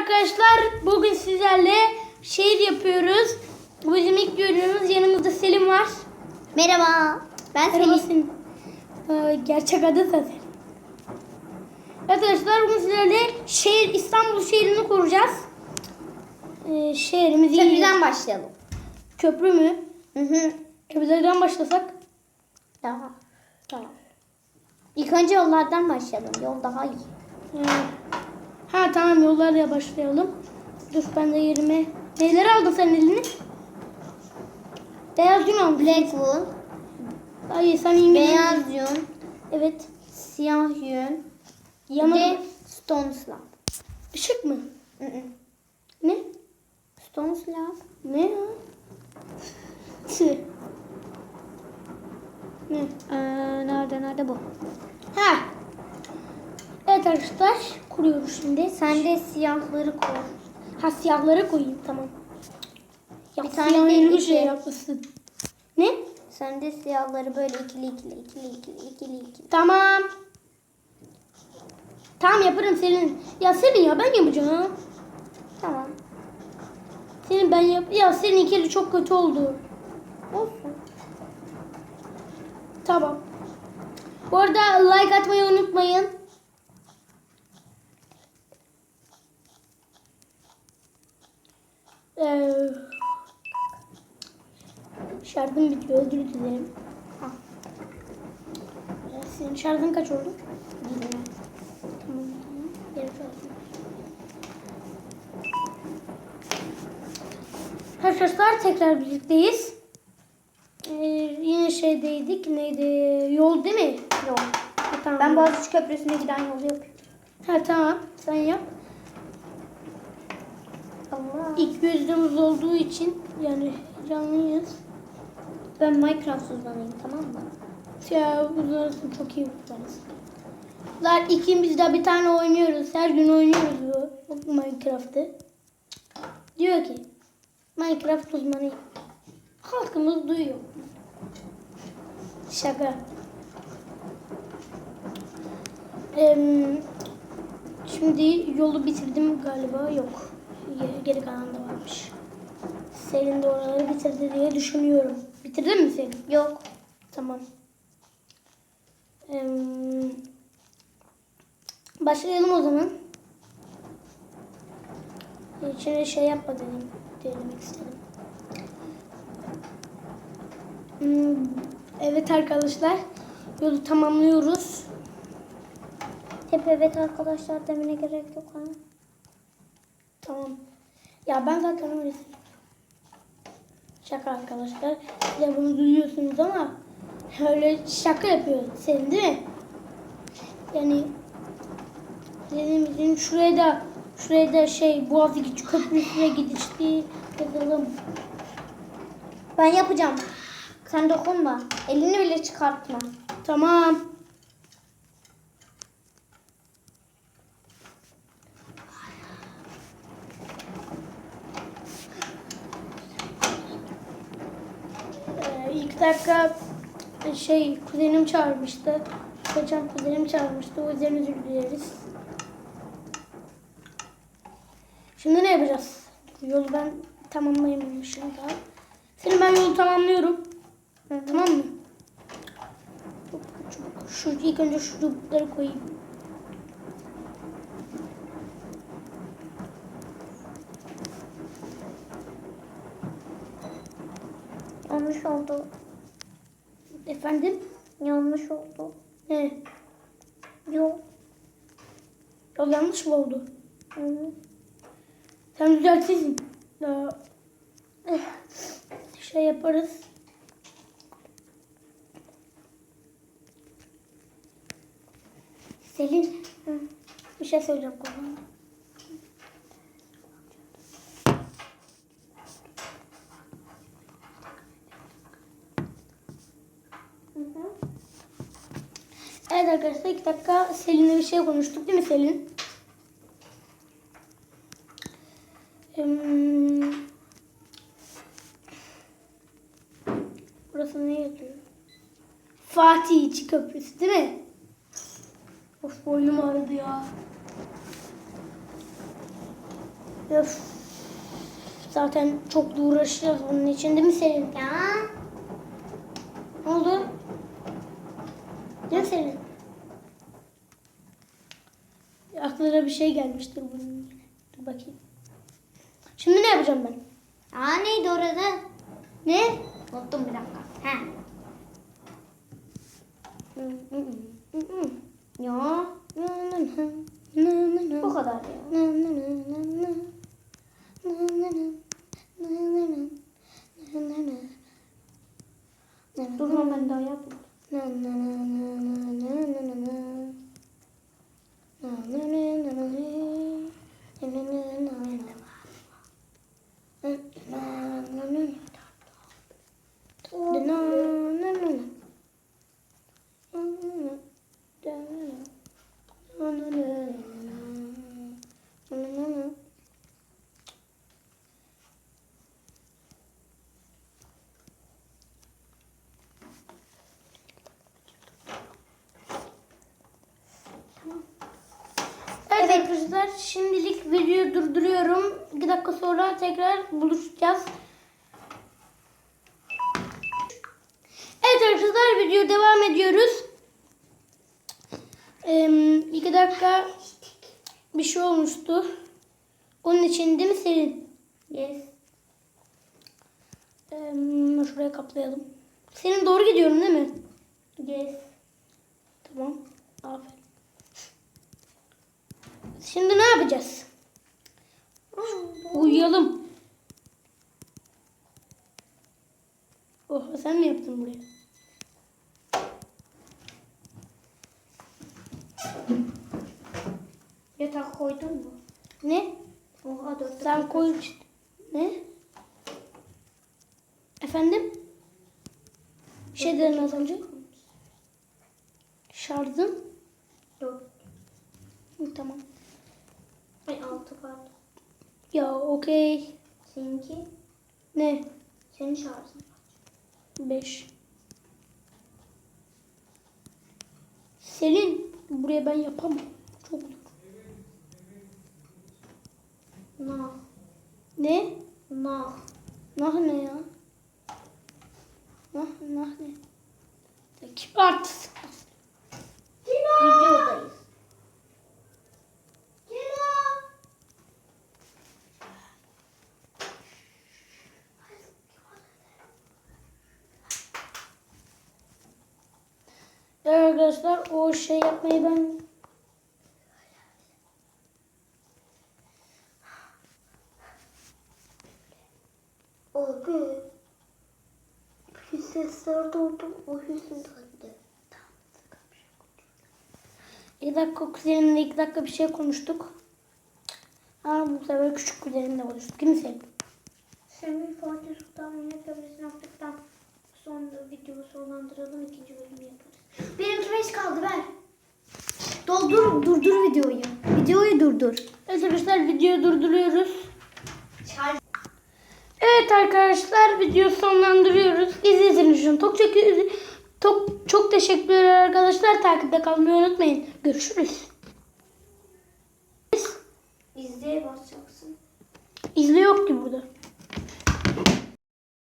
arkadaşlar. Bugün sizlerle şehir yapıyoruz. Bu bizim ilk görüyoruz. Yanımızda Selim var. Merhaba. Ben Merhaba. Selim. Ee, gerçek adı da Selim. Arkadaşlar bugün sizlerle şehir İstanbul şehrini kuracağız. Ee, şehrimizi Köprüden başlayalım. Köprü mü? Hı hı. Köprülerden başlasak. Daha. Tamam. İlk önce yollardan başlayalım. Yol daha iyi. Ee, ha tamam yollarla başlayalım. Dur ben de yerime. Neler aldın sen eline? Beyaz gün aldım. Blackwood, Hayır sen İngiliz. beyaz yün, Evet. siyah yün, Yanı ve stone slab. ışık mı? Hı hı. Ne? Stone slab. Ne ya? Tı. Ne? Ee, nerede nerede bu? Ha. Evet arkadaşlar kuruyoruz şimdi. Sen de siyahları koy. Ha siyahları koyayım tamam. Ya Bir tane de iki. şey. Ne? Sen de siyahları böyle ikili ikili ikili ikili ikili ikili. Tamam. Tamam yaparım senin. Ya senin ya ben yapacağım. Tamam. Senin ben yap. Ya senin ikili çok kötü oldu. Olsun. Tamam. Bu arada like atmayı unutmayın. Ee, şarjım bitiyor. Özür dilerim. Ha. Senin şarjın kaç oldu? Bilmiyorum. Tamam. tamam. Yarı kalsın. Arkadaşlar tekrar birlikteyiz. Ee, yine şeydeydik. Neydi? Yol değil mi? Yok. Ha, tamam. Ben Boğaziçi Köprüsü'ne giden yolu yapıyorum. Ha tamam. Sen yap. Allah. İlk yüzdüğümüz olduğu için yani canlıyız. Ben Minecraft uzmanıyım tamam mı? Ya uzarısın çok iyi uzarız. Lan ikimiz de bir tane oynuyoruz. Her gün oynuyoruz bu, Minecraft'ı. Diyor ki Minecraft uzmanıyım. Halkımız duyuyor. Şaka. Em, şimdi yolu bitirdim galiba. Yok. Ge- Geri kalan da varmış. Selin de oraları bitirdi diye düşünüyorum. Bitirdin mi Selin? Yok. Tamam. Em, başlayalım o zaman. İçine şey yapma dedim. Denemek istedim. Hmm, Evet arkadaşlar. Yolu tamamlıyoruz. Hep evet arkadaşlar demene gerek yok ha. Tamam. Ya ben zaten öyle Şaka arkadaşlar. Siz de bunu duyuyorsunuz ama öyle şaka yapıyor senin değil mi? Yani dediğim gibi şuraya da şuraya da şey Boğaziçi Köprüsü'ne gidişti yazalım. Ben yapacağım. Sen dokunma. Elini bile çıkartma. Tamam. Ee, ilk dakika şey kuzenim çağırmıştı. Geçen kuzenim çağırmıştı. O yüzden özür dileriz. Şimdi ne yapacağız? Yolu ben tamamlayamamışım daha. Senin ben yolu tamamlıyorum. Tamam mı? Şu ilk önce şu çubukları koyayım. Yanlış oldu. Efendim? Yanlış oldu. Ne? Yok. Yol yanlış mı oldu? Hı hı. Sen düzeltirsin. Daha eh, şey yaparız. Selin, hı, bir şey söyleyeceğim konu. Hı hı. Evet arkadaşlar iki dakika Selin'le bir şey konuştuk değil mi Selin? Burası ne yazıyor? Fatih İçi Köprüsü değil mi? Of boynum ağrıdı ya. Öf. Zaten çok uğraşacağız onun için değil mi Selin? Ya. Ne oldu? Ne Selin? Aklına bir şey gelmiştir bunun. Dur bakayım. Şimdi ne yapacağım ben? Aa neydi orada? Ne? Unuttum bir dakika. He. Ya. Bu kadar ya. Yeah. Arkadaşlar şimdilik videoyu durduruyorum. 2 dakika sonra tekrar buluşacağız. Evet arkadaşlar video devam ediyoruz. 2 dakika bir şey olmuştu. Onun için değil mi Selin? Yes. Em, şuraya kaplayalım. Senin doğru gidiyorum değil mi? Yes. Tamam. Aferin. Şimdi ne yapacağız? Uyuyalım. Oh sen mi yaptın burayı? Yatak koydun mu? Ne? Oha dört Sen koy işte. Ne? Efendim? Bir şey dedin az önce. Şarjım. Dört. Hı, tamam. Ay altı pardon. Ya okey. Seninki? Ne? Senin şarjın. 5. Selin buraya ben yapamam. Çok zor. Nah. Ne? Nah. Nah ne ya? Nah, nah ne? Kim artist? Arkadaşlar o şey yapmayı ben Abi. Bir sesler duydum. O yüzden döndü. iki dakika kuzenimle iki dakika bir şey konuştuk. Ama bu sefer küçük kuzenimle konuştuk. Selin? Semih Fatih Sultan Mehmet Köprüsü'nü yaptıktan sonra videoyu sonlandıralım. ikinci bölümü yaparız. Benimki beş kaldı ver. Doldur, durdur videoyu. Videoyu durdur. Evet arkadaşlar videoyu durduruyoruz. Şarj. Evet arkadaşlar video sonlandırıyoruz. İzlediğiniz için çok çok çok, çok teşekkürler arkadaşlar. Takipte kalmayı unutmayın. Görüşürüz. İzleye basacaksın. İzle yok ki burada.